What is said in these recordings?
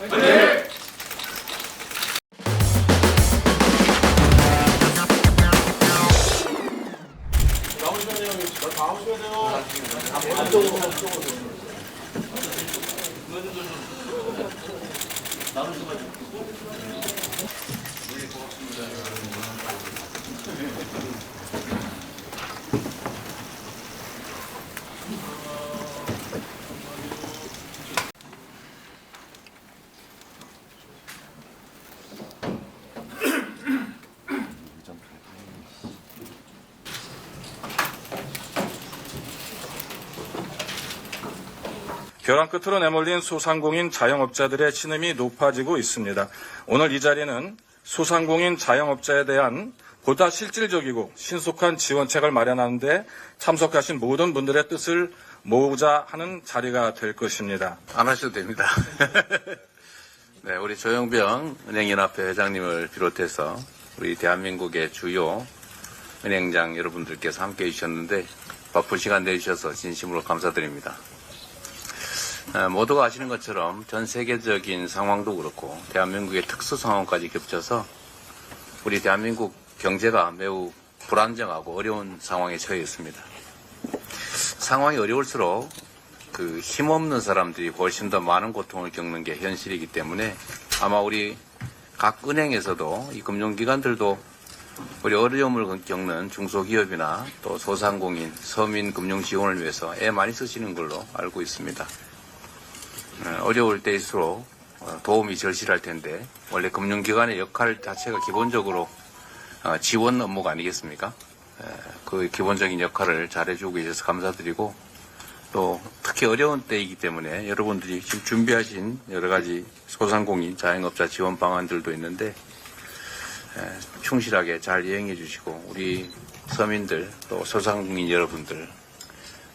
돼요. 나오시면 돼요. 안쪽으로, 안쪽으로. 벼랑 끝으로 내몰린 소상공인 자영업자들의 신음이 높아지고 있습니다. 오늘 이 자리는 소상공인 자영업자에 대한 보다 실질적이고 신속한 지원책을 마련하는데 참석하신 모든 분들의 뜻을 모으자 하는 자리가 될 것입니다. 안 하셔도 됩니다. 네, 우리 조영병 은행연합회 회장님을 비롯해서 우리 대한민국의 주요 은행장 여러분들께서 함께 해주셨는데 바쁜 시간 내주셔서 진심으로 감사드립니다. 어, 모두가 아시는 것처럼 전 세계적인 상황도 그렇고 대한민국의 특수 상황까지 겹쳐서 우리 대한민국 경제가 매우 불안정하고 어려운 상황에 처해 있습니다. 상황이 어려울수록 그 힘없는 사람들이 훨씬 더 많은 고통을 겪는 게 현실이기 때문에 아마 우리 각 은행에서도 이 금융기관들도 우리 어려움을 겪는 중소기업이나 또 소상공인, 서민 금융 지원을 위해서 애 많이 쓰시는 걸로 알고 있습니다. 어, 어려울 때일수록 어, 도움이 절실할 텐데 원래 금융기관의 역할 자체가 기본적으로 어, 지원 업무가 아니겠습니까? 에, 그 기본적인 역할을 잘해주고 계셔서 감사드리고 또 특히 어려운 때이기 때문에 여러분들이 지금 준비하신 여러 가지 소상공인 자영업자 지원 방안들도 있는데 에, 충실하게 잘 이행해 주시고 우리 서민들 또 소상공인 여러분들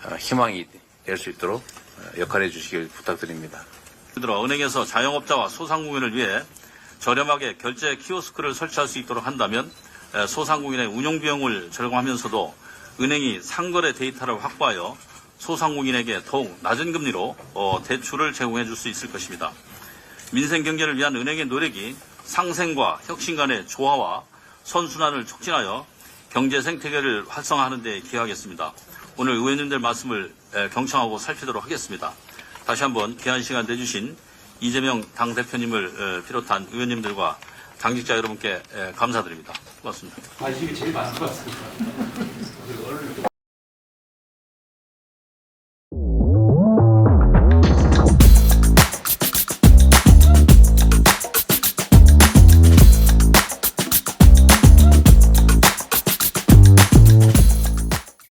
어, 희망이 될 수 있도록 어, 역할해 주시길 부탁드립니다. 들어 은행에서 자영업자와 소상공인을 위해 저렴하게 결제 키오스크를 설치할 수 있도록 한다면 에, 소상공인의 운영 비용을 절감하면서도 은행이 상거래 데이터를 확보하여 소상공인에게 더욱 낮은 금리로 어, 대출을 제공해 줄 수 있을 것입니다. 민생 경제를 위한 은행의 노력이 상생과 혁신 간의 조화와 선순환을 촉진하여 경제 생태계를 활성화하는 데 기여하겠습니다. 오늘 의원님들 말씀을 에, 경청하고 살피도록 하겠습니다. 다시 한번 귀한 시간 내주신 이재명 당대표님을 에, 비롯한 의원님들과 당직자 여러분께 에, 감사드립니다. 고맙습니다. 관심이 제일 많은 것 같습니다.